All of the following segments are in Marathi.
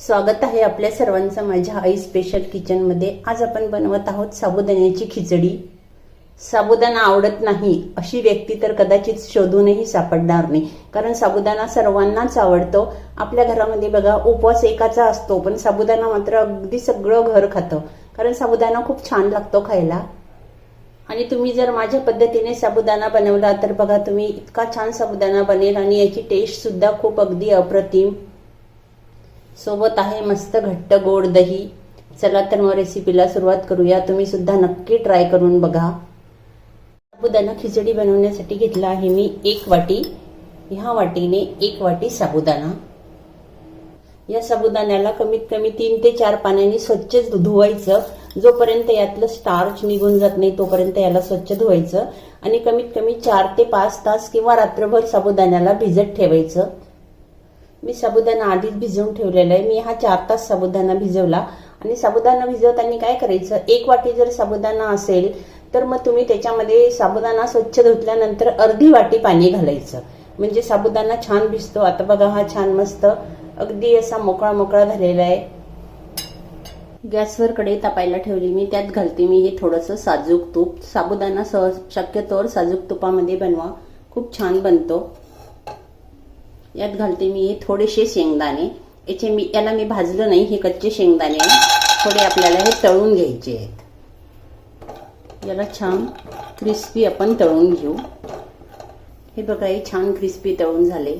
स्वागत आहे आपल्या सर्वांचं माझ्या आई स्पेशल किचनमध्ये आज आपण बनवत आहोत साबुदाण्याची खिचडी. साबुदाणा आवडत नाही अशी व्यक्ती तर कदाचित शोधूनही सापडणार नाही. कारण साबुदाणा सर्वांनाच आवडतो. आपल्या घरामध्ये बघा उपवास एकाचा असतो पण साबुदाणा मात्र अगदी सगळं घर खातं. कारण साबुदाणा खूप छान लागतो खायला. आणि तुम्ही जर माझ्या पद्धतीने साबुदाणा बनवला तर बघा तुम्ही इतका छान साबुदाणा बनेल आणि याची टेस्टसुद्धा खूप अगदी अप्रतिम. सोबत आहे मस्त घट्ट गोड दही. चला तर मग रेसिपीला सुरुवात करूया. तुम्ही सुद्धा नक्की ट्राय करून बघा. साबुदाणा खिचडी बनवण्यासाठी घेतला आहे मी एक वाटी. ह्या वाटीने एक वाटी साबुदाणा. या साबुदाण्याला कमीत कमी तीन ते चार पाण्याने स्वच्छ धुवायचं. जोपर्यंत यातलं स्टार्च निघून जात नाही तोपर्यंत याला स्वच्छ धुवायचं. आणि कमीत कमी चार ते पाच तास किंवा रात्रभर साबुदाण्याला भिजत ठेवायचं. मी साबुदाणा आधीच भिजवून ठेवलेला आहे. मी हा चार तास साबुदाणा भिजवला. आणि साबुदाणा भिजवताना काय करायचं? एक वाटी जर साबुदाणा असेल तर मग तुम्ही त्याच्यामध्ये साबुदाणा स्वच्छ धुतल्यानंतर अर्धी वाटी पाणी घालायचं. म्हणजे साबुदाणा छान भिजतो. आता बघा हा छान मस्त अगदी असा मोकळा मोकळा झालेला आहे. गॅसवर कढई तापायला ठेवली. मी त्यात घालते. मी हे थोडंसं साजूक तूप. साबुदाणा सहज शक्यतोवर साजूक तुपामध्ये बनवा. खूप छान बनतो. यात घालते मी थोडेसे शेंगदाणे. याचे मी याला मी भाजलं नाही हे कच्चे शेंगदाणे थोडे आपल्याला हे तळून घ्यायचे आहेत. याला छान क्रिस्पी आपण तळून घेऊ. हे बघा हे छान क्रिस्पी तळून झाले.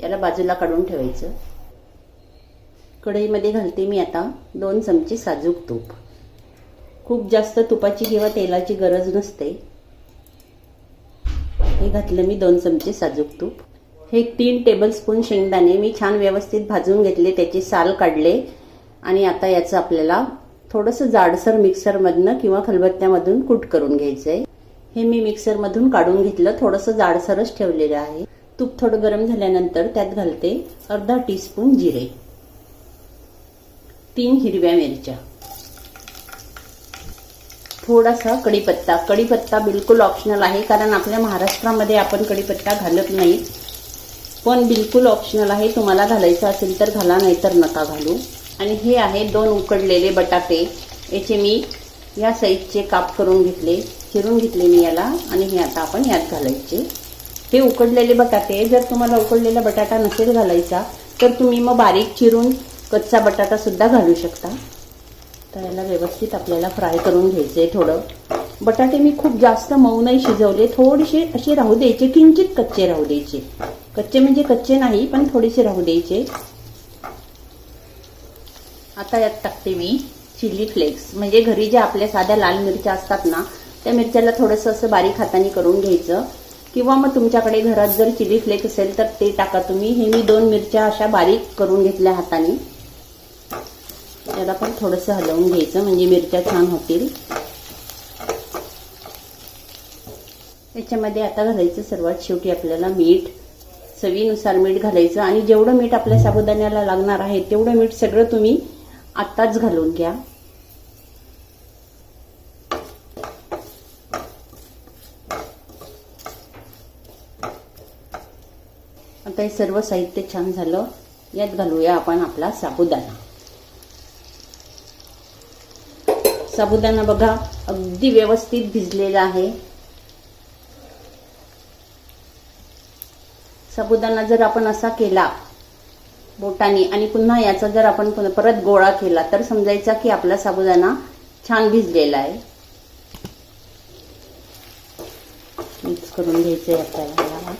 याला बाजूला काढून ठेवायचं. कढईमध्ये घालते मी आता दोन चमचे साजूक तूप. खूप जास्त तुपाची किंवा तेलाची गरज नसते. हे घातलं मी दोन चमचे साजूक तूप. हे तीन टेबलस्पून शेंगदाणे मी छान व्यवस्थित भाजून घेतले त्याची साल काढले. आणि आता याचं आपल्याला थोडंसं जाडसर मिक्सरमधनं किंवा खलबत्त्यामधून कूट करून घ्यायचं आहे हे मी मिक्सरमधून काढून घेतलं थोडंसं जाडसरच ठेवलेलं आहे. तूप थोडं गरम झाल्यानंतर त्यात घालते अर्धा टीस्पून जिरे. तीन हिरव्या मिरच्या. थोडासा कढीपत्ता. कढीपत्ता बिलकुल ऑप्शनल आहे कारण आपल्या महाराष्ट्रामध्ये आपण कढीपत्ता घालत नाही. पण बिलकुल ऑप्शनल आहे. तुम्हाला घालायचं असेल तर घाला नाही तर नका घालू. आणि हे आहे दोन उकडलेले बटाटे. याचे मी या साईजचे काप करून घेतले चिरून घेतले मी याला आणि हे आता आपण यात घालायचे. हे उकडलेले बटाटे जर तुम्हाला उकडलेला बटाटा नसेल घालायचा तर तुम्ही मग बारीक चिरून कच्चा बटाटासुद्धा घालू शकता. तर याला व्यवस्थित आपल्याला फ्राय करून घ्यायचे थोडं. बटाटे मी खूप जास्त मऊ नाही शिजवले थोडेसे असे राहू द्यायचे किंचित कच्चे राहू द्यायचे. कच्चे म्हणजे कच्चे नाही पण थोडेसे राहू द्यायचे. आता यात टाकते मी चिली फ्लेक्स. म्हणजे घरी ज्या आपल्या साध्या लाल मिरच्या असतात ना त्या मिरच्याला थोडंसं असं बारीक हाताने करून घ्यायचं. किंवा मग तुमच्याकडे घरात जर चिली फ्लेक्स असेल तर ते टाका तुम्ही. हे मी दोन मिरच्या अशा बारीक करून घेतल्या हाताने. त्याला पण थोडंसं हलवून घ्यायचं म्हणजे मिरच्या छान होतील. त्याच्यामध्ये आता घालायचं सर्वात शेवटी आपल्याला मीठ. चवीनुसार मीठ घालायचं आणि जेवढं मीठ आपल्या साबुदाण्याला लागणार आहे तेवढं मीठ सगळं तुम्ही आत्ताच घालून घ्या. आता हे सर्व साहित्य छान झालं. यात घालूया आपण आपला साबुदाणा. साबुदाणा बघा अगदी व्यवस्थित भिजलेला आहे. साबुदाणा जर आपण असा केला बोटाने आणि पुन्हा याचा जर आपण परत गोळा केला तर समजायचा की आपला साबुदाणा छान भिजलेला आहे. मिक्स करून घ्यायचंय आपल्याला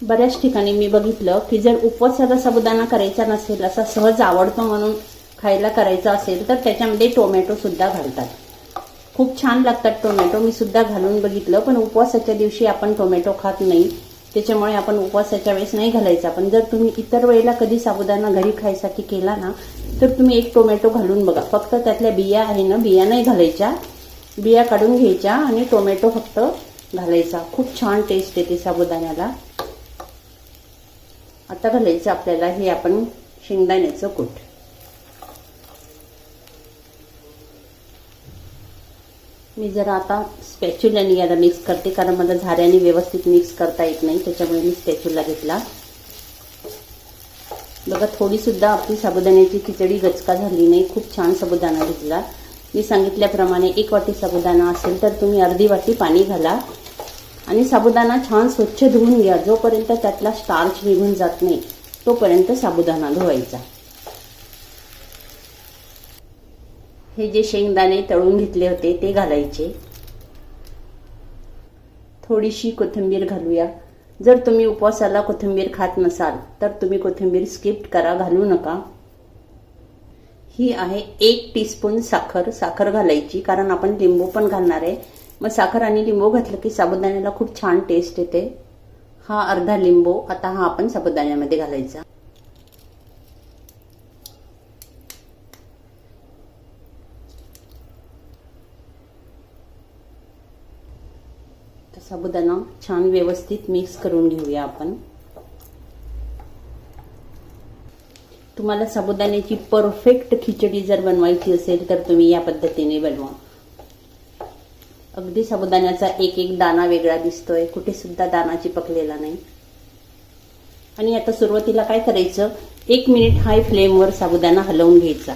बऱ्याच ठिकाणी मी बघितलं की जर उपवासाचा साबुदाणा करायचा नसेल असा सहज आवडतो म्हणून खायला करायचा असेल तर त्याच्यामध्ये टोमॅटो सुद्धा घालतात. खूप छान लागतात टोमॅटो. मी सुद्धा घालून बघितलं पण उपवासाच्या दिवशी आपण टोमॅटो खात नाही. त्याच्यामुळे आपण उपवासाच्या वेळेस नाही घालायचा. पण जर तुम्ही इतर वेळेला कधी साबुदाणा घरी खायसाठी केला ना तर तुम्ही एक टोमॅटो घालून बघा. फक्त त्यातल्या बिया आहे ना बिया नाही घालायच्या. बिया काढून घ्यायच्या आणि टोमॅटो फक्त घालायचा. खूप छान टेस्ट येते साबुदाण्याला. आता घालायचं आपल्याला हे आपण शेंगदाण्याचं कूट. मी जरा आता स्पॅच्युलाने याला मिक्स करते कारण मला झाऱ्याने व्यवस्थित मिक्स करता येत नाही त्याच्यामुळे मी स्पॅच्युला घेतला. बघा थोडीसुद्धा आपली साबुदाण्याची खिचडी गचका झाली नाही खूप छान साबुदाणा घेतला. मी सांगितल्याप्रमाणे एक वाटी साबुदाणा असेल तर तुम्ही अर्धी वाटी पाणी घाला. आणि साबुदाणा छान स्वच्छ धुवून घ्या जोपर्यंत त्यातला स्टार्च निघून जात नाही तोपर्यंत साबुदाणा धुवायचा. हे जे शेंगदाणे तळून घेतले होते ते घालायचे. थोडीशी कोथिंबीर घालूया. जर तुम्ही उपवासाला कोथिंबीर खात नसाल तर तुम्ही कोथिंबीर स्किप करा घालू नका. ही आहे एक टीस्पून साखर. साखर घालायची कारण आपण लिंबू पण घालणार आहे. मग साखर आणि लिंबू घातलं की साबुदाण्याला खूप छान टेस्ट येते. हा अर्धा लिंबू आता हा आपण साबुदाण्यामध्ये घालायचा. तर साबुदाणा छान व्यवस्थित मिक्स करून घेऊया आपण. तुम्हाला साबुदाण्याची परफेक्ट खिचडी जर बनवायची असेल तर तुम्ही या पद्धतीने बनवा. अगदी साबुदाण्याचा एक एक दाना वेगळा दिसतोय. कुठे सुद्धा दाना चिपकलेला नाही. आणि आता सुरुवातीला काय करायचं? एक मिनिट हाय फ्लेमवर साबुदाणा हलवून घ्यायचा.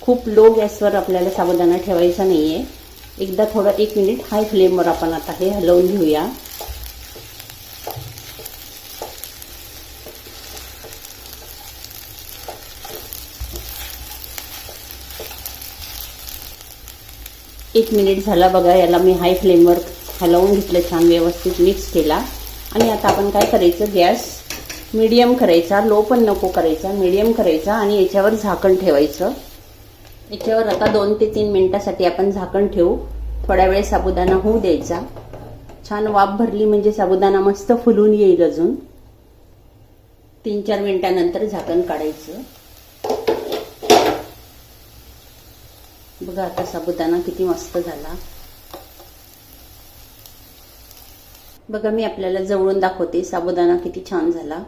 खूप लो गॅसवर आपल्याला साबुदाणा ठेवायचा नाहीये. एकदा थोडं एक मिनिट हाय फ्लेमवर आपण आता हे हलवून घेऊया. एक मिनिट झाला बघा याला मी हाय फ्लेमवर हलवून घेतलं छान व्यवस्थित मिक्स केला. आणि आता आपण काय करायचं गॅस मीडियम करायचा लो पण नको करायचा मीडियम करायचा आणि याच्यावर झाकण ठेवायचं. याच्यावर आता दोन ते तीन मिनिटासाठी आपण झाकण ठेवू. थोड्या वेळ साबुदाणा होऊ द्यायचा. छान वाफ भरली म्हणजे साबुदाणा मस्त फुलून येईल अजून. तीन चार मिनिटानंतर झाकण काढायचं. बघा आता साबुदाणा किती मस्त झाला. बघा मी आपल्याला जवळून दाखवते साबुदाणा किती छान झाला.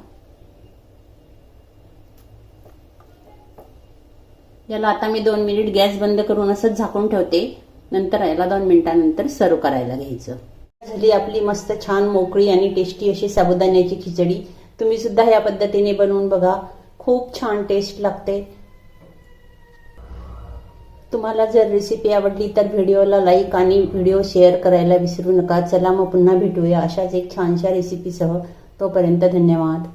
याला आता मी दोन मिनिट गॅस बंद करून असंच झाकून ठेवते. नंतर याला दोन मिनिटानंतर सर्व करायला घ्यायचं. झाली आपली मस्त छान मोकळी आणि टेस्टी अशी साबुदाण्याची खिचडी. तुम्ही सुद्धा या पद्धतीने बनवून बघा. खूप छान टेस्ट लागते. तुम्हाला जर रेसिपी आवडली तर व्हिडिओला लाईक आणि व्हिडिओ शेअर करायला विसरू नका. चला मग पुन्हा भेटूया अशाच एक छानशा रेसिपीसह तोपर्यंत धन्यवाद.